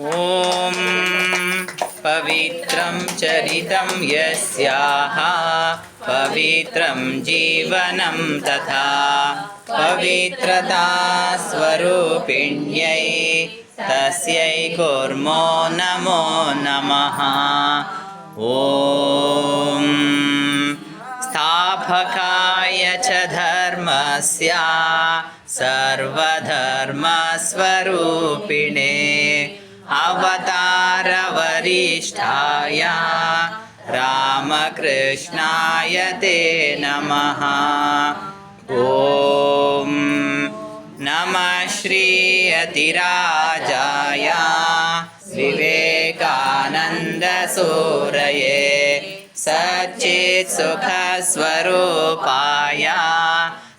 ॐ पवित्रं चरितं यस्याः पवित्रं जीवनं तथा पवित्रता स्वरूपिण्यै तस्यै कुर्मो नमो नमः। ॐ स्थापकाय च धर्मस्य सर्वधर्मस्वरूपिणे अवतारवरिष्ठाय रामकृष्णाय ते नमः। ॐ नमः श्रीयतिराजाय विवेकानन्दसूरये सच्चित्सुखस्वरूपाय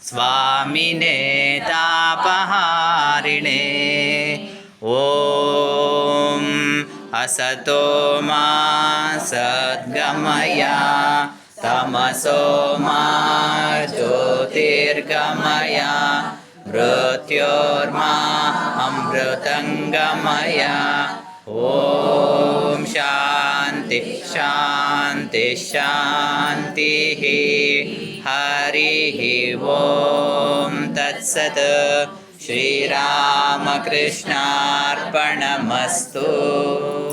स्वामिने तापहारिणे। ॐ असतो मा सद्गमय। तमसो मा ज्योतिर्गमय। मृत्योर्मा अमृतङ्गमय। ॐ शान्ति शान्ति शान्तिः। हरिः ॐ तत्सत्। श्रीरामकृष्णार्पणमस्तु